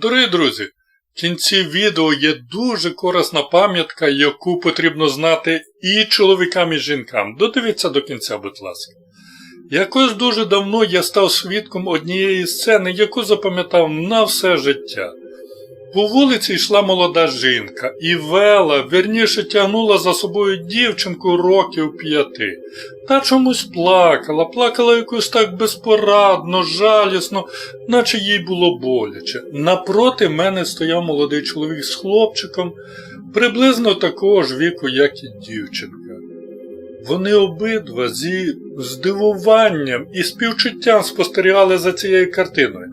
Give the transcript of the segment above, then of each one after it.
Дорогі друзі, в кінці відео є дуже корисна пам'ятка, яку потрібно знати і чоловікам, і жінкам. Додивіться до кінця, будь ласка. Якось дуже давно я став свідком однієї сцени, яку запам'ятав на все життя. По вулиці йшла молода жінка і вела, вірніше тягнула за собою дівчинку років п'яти. Та чомусь плакала, плакала якось так безпорадно, жалісно, наче їй було боляче. Напроти мене стояв молодий чоловік з хлопчиком, приблизно такого ж віку, як і дівчинка. Вони обидва зі здивуванням і співчуттям спостерігали за цією картиною.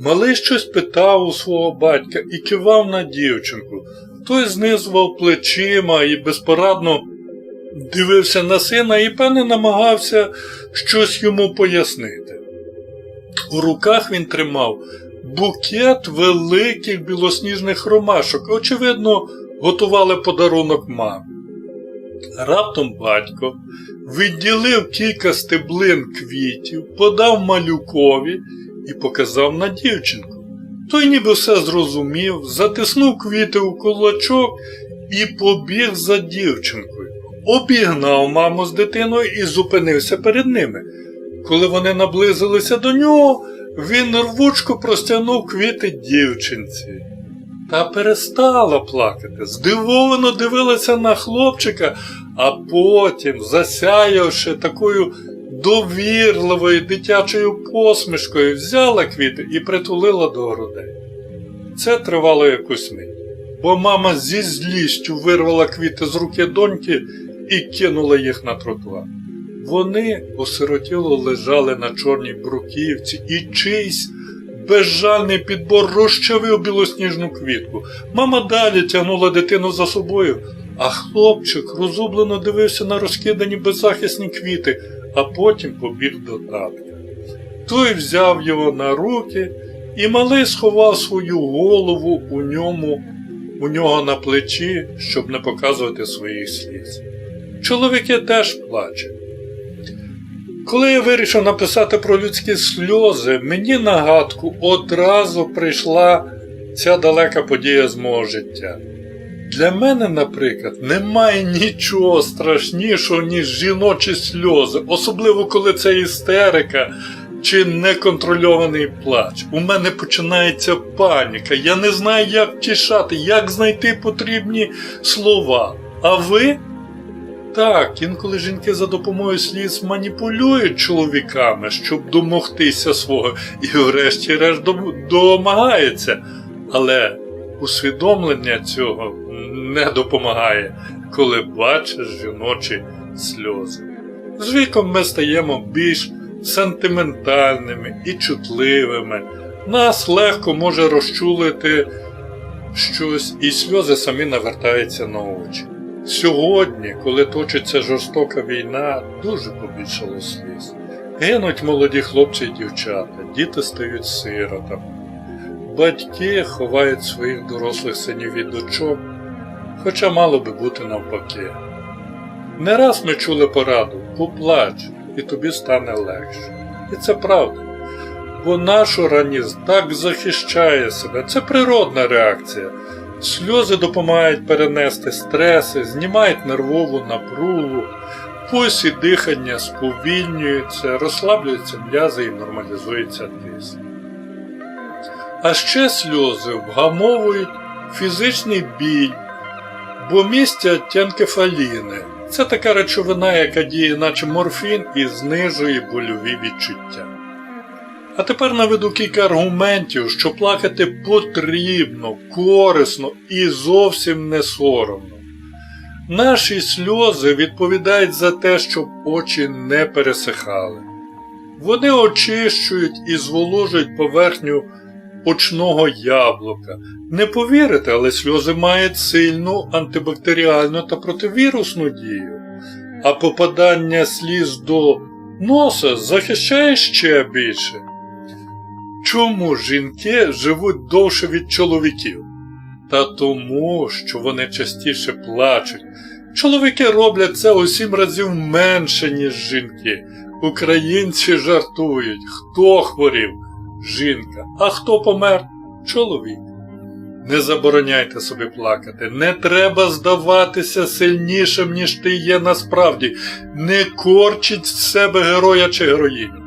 Малий щось питав у свого батька і кивав на дівчинку. Той знизував плечима і безпорадно дивився на сина і, певне, намагався щось йому пояснити. У руках він тримав букет великих білосніжних ромашок, очевидно, готували подарунок мамі. Раптом батько відділив кілька стеблин квітів, подав малюкові і показав на дівчинку. Той ніби все зрозумів, затиснув квіти у кулачок і побіг за дівчинкою. Обігнав маму з дитиною і зупинився перед ними. Коли вони наблизилися до нього, він рвучко простягнув квіти дівчинці. Та перестала плакати, здивовано дивилася на хлопчика, а потім, засяявши такою довірливою дитячою посмішкою, взяла квіти і притулила до грудей. Це тривало якусь мить, бо мама зі злістю вирвала квіти з руки доньки і кинула їх на тротуар. Вони осиротіло лежали на чорній бруківці і чийсь безжальний підбор розчавив білосніжну квітку. Мама далі тягнула дитину за собою, а хлопчик розублено дивився на розкидані беззахисні квіти, а потім побіг до татка. Той взяв його на руки, і малий сховав свою голову у ньому, у нього на плечі, щоб не показувати своїх сліз. Чоловіки теж плачуть. Коли я вирішив написати про людські сльози, мені на гадку одразу прийшла ця далека подія з мого життя. Для мене, наприклад, немає нічого страшнішого, ніж жіночі сльози, особливо коли це істерика чи неконтрольований плач. У мене починається паніка. Я не знаю, як втішати, як знайти потрібні слова. А ви? Так, інколи жінки за допомогою сліз маніпулюють чоловіками, щоб домогтися свого, і врешті-решт домагаються. Але усвідомлення цього не допомагає, коли бачиш жіночі сльози. З віком ми стаємо більш сентиментальними і чутливими. Нас легко може розчулити щось, і сльози самі навертаються на очі. Сьогодні, коли точиться жорстока війна, дуже побільшало сліз. Гинуть молоді хлопці і дівчата, діти стають сиротами. Батьки ховають своїх дорослих синів від дочок, хоча мало би бути навпаки. Не раз ми чули пораду поплач, і тобі стане легше. І це правда. Бо наш організм так захищає себе, це природна реакція. Сльози допомагають перенести стреси, знімають нервову напругу, пульс і дихання сповільнюються, розслаблюються м'язи і нормалізується тиск. А ще сльози вгамовують фізичний біль, бо містять тянкефаліни. Це така речовина, яка діє, наче морфін і знижує больові відчуття. А тепер наведу кілька аргументів, що плакати потрібно, корисно і зовсім не соромно. Наші сльози відповідають за те, щоб очі не пересихали. Вони очищують і зволожують поверхню очного яблука. Не повірите, але сльози мають сильну антибактеріальну та противірусну дію, а попадання сліз до носа захищає ще більше. Чому жінки живуть довше від чоловіків? Та тому, що вони частіше плачуть. Чоловіки роблять це у сім разів менше, ніж жінки. Українці жартують, хто хворів? Жінка. А хто помер? чоловік. Не забороняйте собі плакати, не треба здаватися сильнішим, ніж ти є насправді. Не корчіть з себе героя чи героїню.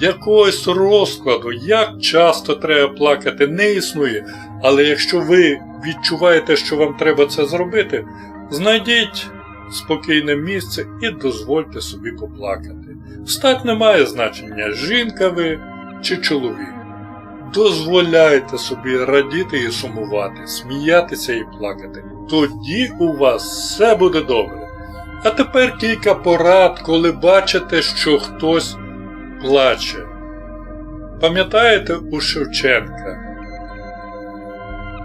Якогось розкладу, як часто треба плакати, не існує. Але якщо ви відчуваєте, що вам треба це зробити, знайдіть спокійне місце і дозвольте собі поплакати. Стать не має значення, жінка ви чи чоловік. Дозволяйте собі радіти і сумувати, сміятися і плакати. Тоді у вас все буде добре. А тепер кілька порад, коли бачите, що хтось плаче. Пам'ятаєте у Шевченка?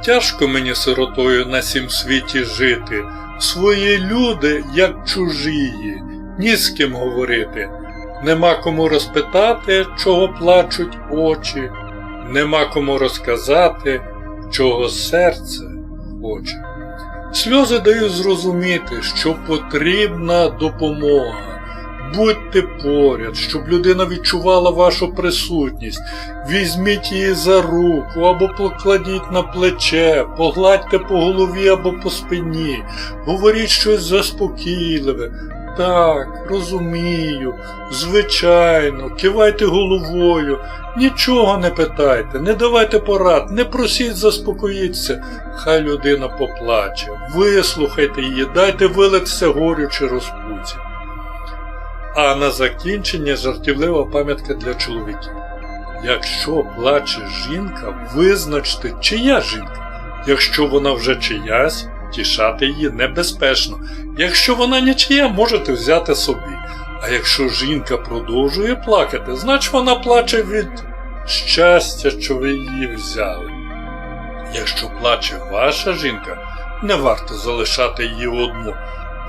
Тяжко мені сиротою на сім світі жити, свої люди, як чужії, ні з ким говорити. Нема кому розпитати, чого плачуть очі, нема кому розказати, чого серце хоче. Сльози дають зрозуміти, що потрібна допомога. Будьте поряд, щоб людина відчувала вашу присутність. Візьміть її за руку або покладіть на плече, погладьте по голові або по спині, говоріть щось заспокійливе. Так, розумію, звичайно, кивайте головою, нічого не питайте, не давайте порад, не просіть заспокоїться. Хай людина поплаче, вислухайте її, дайте вилитися горю чи розпуці. А на закінчення жартівлива пам'ятка для чоловіків. Якщо плаче жінка, визначте, чия жінка. Якщо вона вже чиясь, тішати її небезпечно. Якщо вона нічия, можете взяти собі. А якщо жінка продовжує плакати, значить вона плаче від щастя, що ви її взяли. Якщо плаче ваша жінка, не варто залишати її одну,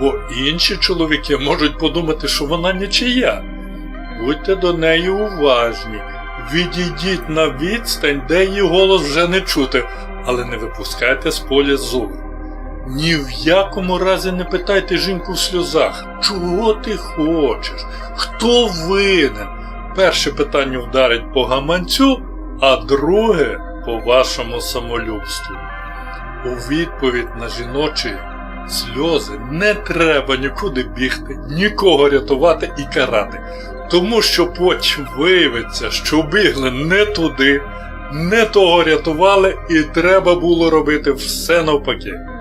бо інші чоловіки можуть подумати, що вона нічия. Будьте до неї уважні, відійдіть на відстань, де її голос вже не чути, але не випускайте з поля зору. Ні в якому разі не питайте жінку в сльозах, чого ти хочеш, хто винен. Перше питання вдарить по гаманцю, а друге по вашому самолюбству. У відповідь на жіночі сльози не треба нікуди бігти, нікого рятувати і карати, тому що потім виявиться, що бігли не туди, не того рятували, і треба було робити все навпаки.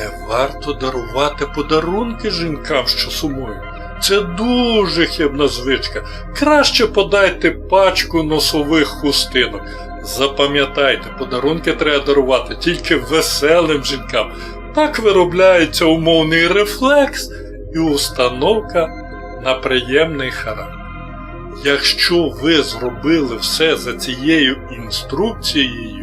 Не варто дарувати подарунки жінкам, що сумують. Це дуже хибна звичка. Краще подайте пачку носових хустинок. Запам'ятайте, подарунки треба дарувати тільки веселим жінкам. Так виробляється умовний рефлекс і установка на приємний характер. Якщо ви зробили все за цією інструкцією,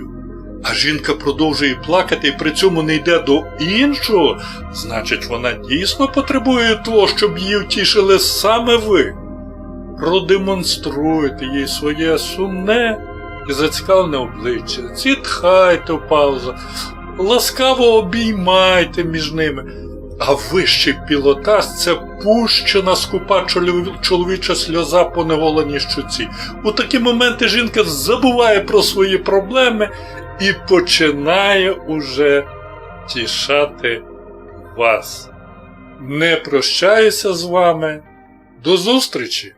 а жінка продовжує плакати і при цьому не йде до іншого, значить вона дійсно потребує того, щоб її втішили саме ви. Продемонструйте їй своє сумне і зацікавлене обличчя, зітхайте в паузу, ласкаво обіймайте між ними. А вищий пілотаж це пущена скупа чоловіча сльоза по неголеній щуці. У такі моменти жінка забуває про свої проблеми і починає уже тішати вас. Не прощаюся з вами. До зустрічі!